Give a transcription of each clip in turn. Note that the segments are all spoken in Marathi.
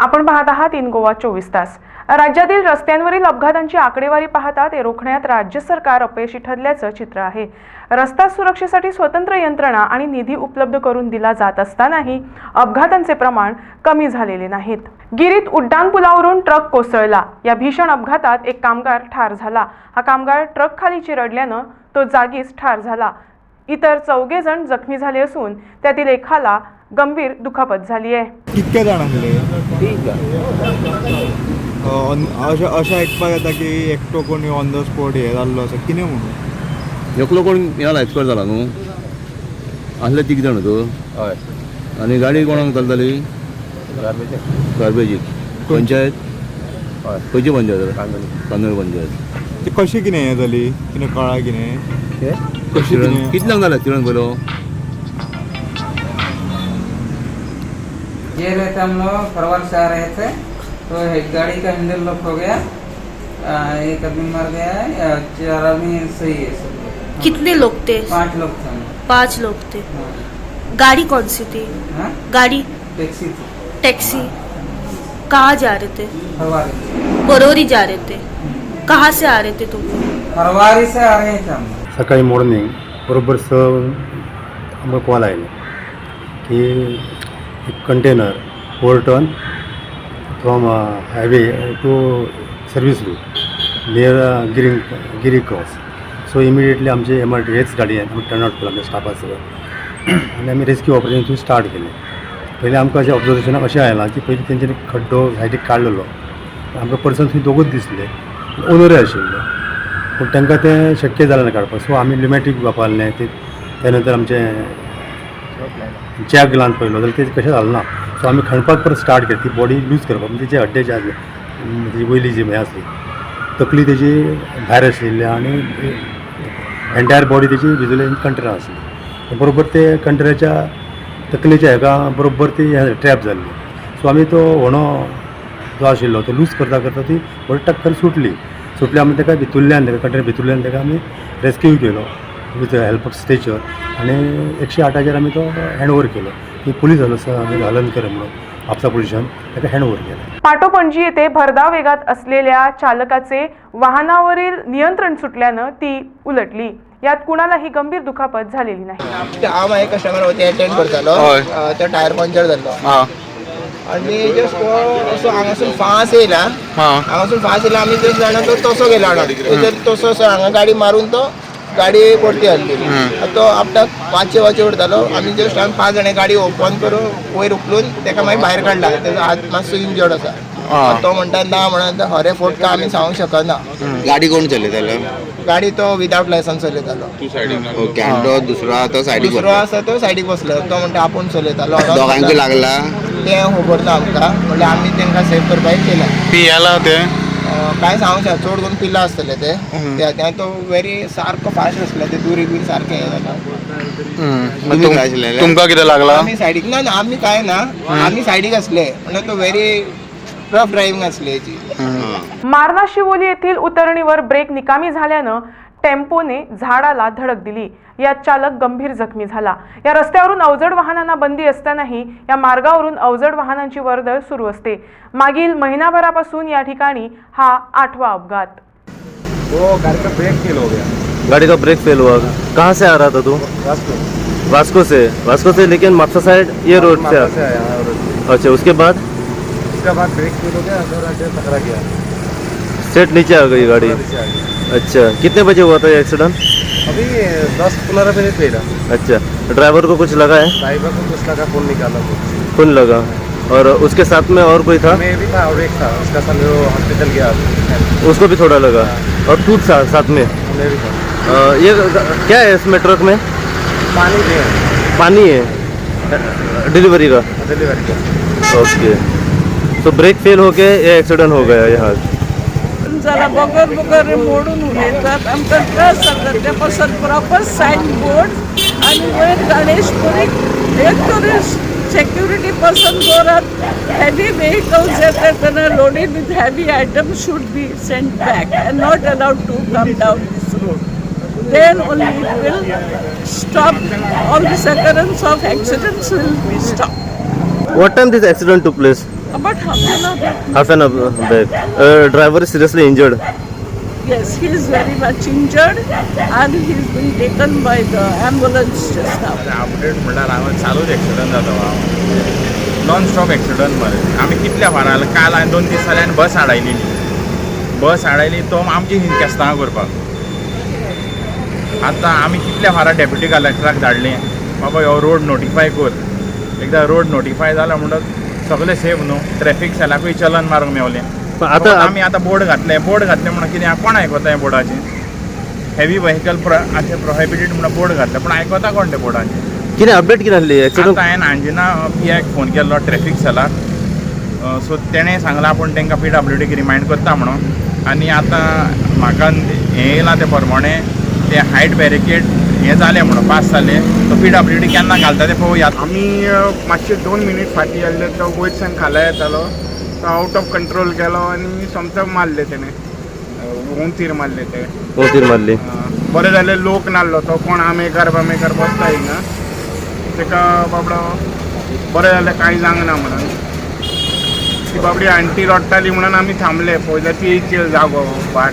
आपण पाहत आहात इन गोवा चोवीस तास. राज्यातील रस्त्यांवरील अपघातांची आकडेवारी पाहता ते रोखण्यात राज्य सरकार अपयशी ठरल्याचं चित्र आहे. रस्ता सुरक्षेसाठी स्वतंत्र यंत्रणा आणि निधी उपलब्ध करून दिला जात असतानाही अपघातांचे प्रमाण कमी झालेले नाहीत. गिरीत उड्डाणपुलावरून ट्रक कोसळला. या भीषण अपघातात एक कामगार ठार झाला. हा कामगार ट्रक खाली चिरडल्यानं तो जागीच ठार झाला. इतर चौघे जण जखमी झाले असून त्यातील एकाला गंभीर दुखापत झाली आहे. कितके जाण आसले अशें अशें आयकपाक येता की एकटो कोणी ऑन द स्पॉट हे जाल्लो आसा कितें म्हणून? एकलो कोण मेला एक्सपायर जाला न्हू आसले तीग जाण तू? हय. आनी गाडी कोणाक चलताली? गार्बेजीक पंचायत? हय. खंयची पंचायत? कांदोळ पंचायत. ती कशी कितें हें जाली कितें कळ्ळां कितें ते कशी कितें कितल्यांक जाला एक्सिडंट पयलो ये रहे थे हम लोग फरवर से आ रहे थे तो एक गाड़ी का हैंडल लॉक हो गया आ, एक आदमी मर गया है चार आदमी सही है सब। कितने लोग थे? पांच लोग थे। पांच लोग थे। गाड़ी कौन सी थी? हाँ? गाड़ी? टैक्सी थी। टैक्सी। कहाँ जा रहे थे? फरवारी बरोरी जा रहे थे। कहाँ से आ रहे थे तुम? फरवारी से आ रहे थे हम। सकाळी मॉर्निंग बरोबर स आमकां कॉल आयले की एक container four ton from highway to service route near Giri Giri cross so immediately आमचे एम आर टी हेच गाडयेन आमी टर्न आउट केलो आमच्या स्टाफा सगळं आनी आमी रेस्क्यू ऑपरेशन थंय स्टार्ट केलें. पयलीं आमकां अशें ऑब्जर्वेशनाक अशें आयलां की पयलीं तेंच्यांनी खड्डो सायडीक काडलेलो आमकां पर्सन थंय दोगूच दिसले. ओनरूय आशिल्लो पूण तांकां तें शक्य जालें ना काडपाक सो आमी लिमॅटीक वापरलें ते त्या नंतर आमचें जॅक ग्लान पयलो जाल्यार तें कशें जालें ना? सो आमी खणपाक परत स्टार्ट केली. ती बॉडी लूज करपाक म्हणजे तेजे हड्डे जे आसले तेजी वयली जी हें आसली तकली तेजी भायर आशिल्ली आनी एन्टायर बॉडी तेजी भिजले कंटेनर आसली बरोबर ते कंटेनराच्या तकलेच्या हेका बरोबर ती ट्रॅप जाल्ली सो आमी तो व्हणो जो आशिल्लो तो लूज करता करता ती बरी टक्कर सुटली. सुटली आमी ताका भितुरल्यान ताका कंटेनर भितुरल्यान ताका आमी रेस्क्यू केलो. विथ हेल्प ऑफ स्टेचर आनी एकशे आठाचेर आमी तो हँड ओवर केलो. ती पुलीस आसा आमी हलनकर म्हणून. म्हापसा पुलिसान ताका हँड ओवर केलो. पाटोपणजी येथे भरधाव वेगात असलेल्या चालकाचे वाहनावरील नियंत्रण सुटल्यानं ती उलटली. यात कुणालाही गंभीर दुखापत झालेली नाही. ते हांव म्हाजे कस्टमर होते अटेंड करतालो. तो टायर जाल्लो हां. आनी जस्ट असो हांगासून फास्ट येयला हां. हांगासून फास्ट येयला आमी जस्ट जाणा तो तसो गेलो. थंयसर तसो असो हांगा गाडी मारून तो गाडी परती हाडली तो आपणाक वाचे वाचे उरतालो आमी जस्ट हांगा पांच जाणां गाडी ओपन करून वयर उखलून ताका मागीर भायर काडला तेजो हात मातसो इंजर्ड आसा. तो म्हणटा ना म्हणून हरे फोट आमी सांगूंक शकना गाडी कोण चलयतालो गाडी तो विदाउट लायसन्स चलयतालो ओके आनी तो दुसरो तो सायडीक दुसरो आसा तो सायडीक बसलो. तो म्हणटा आपूण चलयतालो दोगांकूय लागला. तें खबर ना आमकां म्हणल्यार आमी तांकां सेव करपाक केलें पियेला ते काय सांगूंक शकना चड करून पिल्ला आसतले ते. त्या तो व्हेरी सारको फास्ट आसलो ते दुरीक बीन सारकें हें जाता तुमकां कितें लागला? आमी सायडीक ना ना आमी काय ना आमी सायडीक असले म्हणल्यार तो व्हेरी रफ ड्रायव्हिंग हेची मारणा शिवोली येथील उतरणीवर ब्रेक निकामी झाल्यानं टेम्पोने झाडाला धडक दिली. यात चालक गंभीर जखमी झाला. या रस्त्यावरून अवजड वाहनांना बंदी असतानाही या मार्गावरून अवजड वाहनांची वर्दळ सुरू असते. मागील महिनाभरापासून या ठिकाणी हा आठवा अपघात. गाड़ी का ब्रेक फेल हुआ? कहाँ से आ रहा था तू? वास्को. से? वास्को से लेकिन मापसा साइड ये रोड से आ- अच्छा उसके बाद? उसके बाद ब्रेक फेल हो गया अंदर आके टकरा गया। स्ट्रेट नीचे आ गई गाड़ी। अच्छा कितने बजे हुआ था ये एक्सीडेंट अभी दस पंद्रह मिनट पहला अच्छा ड्राइवर को कुछ लगा है? ड्राइवर को कुछ लगा फ़ोन निकाला कुछ। खून लगा। और उसके साथ में और कोई था? मैं भी था और एक था उसका सामने वो हॉस्पिटल गया। उसको भी थोड़ा लगा? और तू था साथ में? मैं भी था। अ, ये क्या है इसमें ट्रक में? पानी है। पानी है? डिलीवरी का? डिलीवरी का। ओके तो ब्रेक फेल हो होके ये एक्सीडेंट हो गया यहाँ? जरा बगर बगर मोडून उडयतात आमकां त्रास जाता ते पासून प्रॉपर सायन बोर्ड आणि वयर गणेशपुरीक एक तरी सेक्युरिटी पर्सन दवरात हॅवी व्हेकल्स येता तेन्ना loaded with heavy item should be sent back and not allowed to come down this road then only it will stop all this occurrence of accidents will be stopped. What time this accident took place? About half an hour. Half an hour back. Uh, driver is seriously injured. Yes, he is very much injured and he's been taken by the ambulance just now. Update म्हणल्यार हांवें चालूच एक्सिडंट जालो हांव नॉन स्टॉप एक्सिडंट मरे आमी कितल्या फारां काल हांवें दोन दीस जाले आनी बस हाडायलेली बस हाडायली तो आमची हिंद केस्तां करपाक आतां आमी कितल्या फारां डेप्युटी कलेक्टराक धाडलें? बाबा हो रोड नोटिफाय कर. एकदां रोड नोटिफाय जाला म्हणटच सगळें सेफ न्हू? ट्रॅफीक सेलाकूय चलन मारूंक मेवलें. पण आता आमी आतां बोर्ड घातले बोर्ड घातले म्हणून कितें कोण आयकता बोर्डाचें हेवी व्हेकल अशें प्रोहिबिटेड म्हणून बोर्ड घातले. पूण आयकता कोण तें बोर्डाचें कितें अपडेट कितें आसली एक्सिडंट आतां हांवें अंजना पियाक फोन केल्लो ट्रॅफीक सेलाक सो तेणें सांगलां आपूण तांकां पी डब्ल्यू डीक रिमायंड करता म्हणून. आनी आतां म्हाका हें येयलां ते प्रमाणे ते हायट बॅरिकेड हें जालें म्हणून पास जालें तो पी डब्ल्यू डी केन्ना घालता ते पळोवया आमी मातशे दोन मिनीट फाटीं आसले तो वयरच्यान खाला येतालो तो आउट ऑफ कंट्रोल केलो आनी सोमतो मारले तेणें होन तीर मारले ते. हो तीर मारली. बरें जालें लोक नासलो तो कोण आमेकार बामेकार बसता हिंगा तेका बाबडो बरें जालें कांय जावंक ना म्हणून. ती बाबडी आंटी रडटाली म्हणून आमी थांबले. पयलीं ती जागो बाट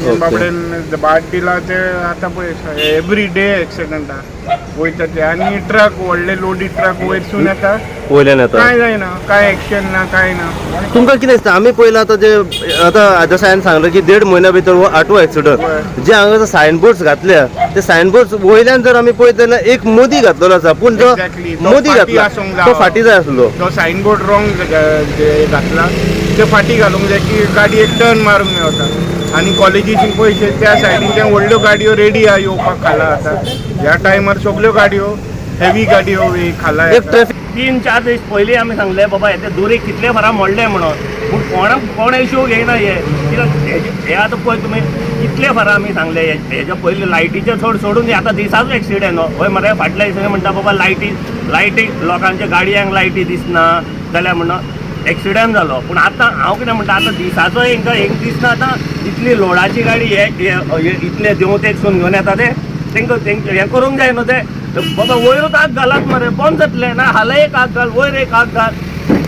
बाट दिला ते आतां पळय एवरी डे एक्सिडंटा वयता ते आनी ट्रक व्हडले लोडी ट्रक वयरसून येता वयल्यान येता कांय जायना कांय एक्शन ना कांय ना. तुमकां कितें दिसता? आमी पयलें आतां जे आतां जशें हांवें सांगलें की देड म्हयन्या भितर हो आठवो एक्सिडंट जे हांगा सायन बोर्ड्स घातल्या ते सायन बोर्ड्स वयल्यान जर आमी पळयत जाल्यार एक मोदी घातलेलो आसा. पूण जो मोदी फाटी घातला तो. फाटी जाय आसलो. तो सायन बोर्ड रॉंग घातला ते फाटी घालूंक जाय की गाडयेक टर्न मारूंक मेळटा आनी कॉलेजीचे पयशे त्या सायडीच्यान व्हडल्यो गाडयो रेडी आहा येवपाक खाला आतां. ह्या टायमार सगल्यो गाडयो हेवी गाडयो वे खाला एक येता. ट्रॅफिक तीन चार दीस पयलीं आमी सांगलें बाबा हेचे दुरीक कितले भरा मोडले म्हणून. पूण कोणाक कोण इश्यू घेयना हे. कित्याक हेजे- हे आतां पळय तुमी कितले भरा आमी सांगले हे- हेच्या पयलीं लायटीचे चड सोडून आतां दिसाचो एक्सिडेंट हो. हय मरे फाटल्या दिसांनी म्हणटा बाबा लायटी लायटी लोकांच्या गाडयांक लायटी दिसना जाल्यार म्हणून. एक्सिडंट जालो पूण आतां हांव कितें म्हणटा आतां दिसाचो हांकां एक दिसना आतां इतली लोडाची गाडी हे इतले देंवतेकसून घेवन येता ते तेंकां तांकां हें. करूंक जाय न्हू ते बाबा वयरूच आग घालात मरे. बंद जातले ना. हाला एक आग घाल वयर एक आग घाल.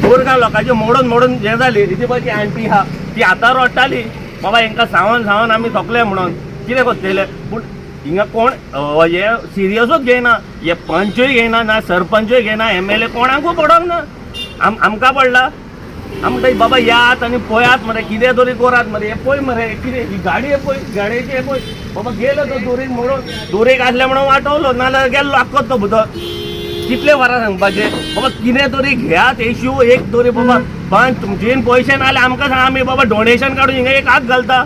गोरगांव लोकांचे मोडून मोडून हें जाली हेची पळय ती आंटी आहा ती आतां रडटाली बाबा हांकां सावन सावन आमी थकले म्हणून. कितें करतले पूण हिंगा कोण हे सिरियसूच घेयना हे पंचूय घेयना ना सरपंचूय घेयना एम एल ए कोणाकूय पडोंक ना? आम आमकां पडला. आमकां बाबा यात आनी पळयात मरे कितें तरी कोरात मरे हे पळय मरे कितें ही गाडी हे पळय गाडयेची हे पळय बाबा गेलो तो दोरी म्हणून दोरी आसले म्हणून वाटवलो नाजाल्यार गेल्लो आखो तो भुतो कितले वरां सांगपाचे बाबा कितें तरी घेयात इश्यू एक तरी बाबा पण तुमचेन पयशे ना आमकां सांग आमी बाबा डोनेशन काडून हिंगा एक आग घालता